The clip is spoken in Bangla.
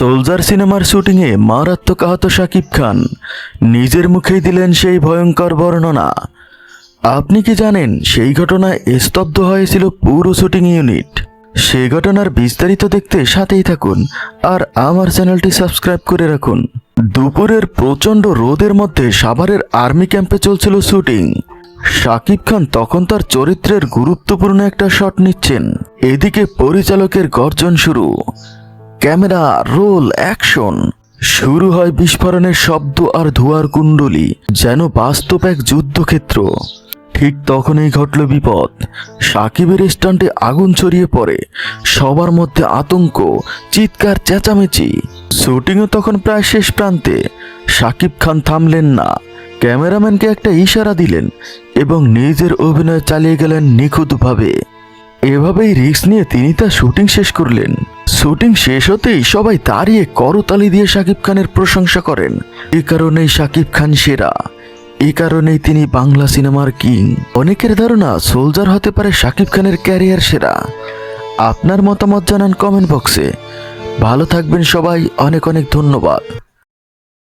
সোলজার সিনেমার শুটিংয়ে মারাত্মক আহত শাকিব খান। নিজের মুখেই দিলেন সেই ভয়ঙ্কর বর্ণনা। আপনি কি জানেন, সেই ঘটনায় স্তব্ধ হয়েছিল পুরো শুটিং ইউনিট। সেই ঘটনার বিস্তারিত দেখতে সাথেই থাকুন আর আমার চ্যানেলটি সাবস্ক্রাইব করে রাখুন। দুপুরের প্রচণ্ড রোদের মধ্যে সাভারের আর্মি ক্যাম্পে চলছিল শুটিং। শাকিব খান তখন তার চরিত্রের গুরুত্বপূর্ণ একটা শট নিচ্ছেন। এদিকে পরিচালকের গর্জন শুরু। Camera, roll, action. শুরু হয় বিস্ফোরণের শব্দ আর ধোঁয়ার কুণ্ডলি, যেন বাস্তব এক যুদ্ধক্ষেত্র। ঠিক তখনই ঘটল বিপদ। সাকিবের স্টান্টে আগুন ছড়িয়ে পড়ে। সবার মধ্যে আতঙ্ক, চিৎকার, চেঁচামেচি। শুটিংও তখন প্রায় শেষ প্রান্তে। সাকিব খান থামলেন না। ক্যামেরাম্যানকে একটা ইশারা দিলেন এবং নিজের অভিনয় চালিয়ে গেলেন নিখুঁতভাবে। এভাবেই রিস্ক নিয়ে তিনি তার শুটিং শেষ করলেন। শুটিং শেষ হতেই সবাই দাঁড়িয়ে করতালি দিয়ে শাকিব খানের প্রশংসা করেন। এ কারণেই শাকিব খান সেরা। এ কারণেই তিনি বাংলা সিনেমার কিং। অনেকের ধারণা সোলজার হতে পারে শাকিব খানের ক্যারিয়ার সেরা। আপনার মতামত জানান কমেন্ট বক্সে। ভালো থাকবেন সবাই। অনেক অনেক ধন্যবাদ।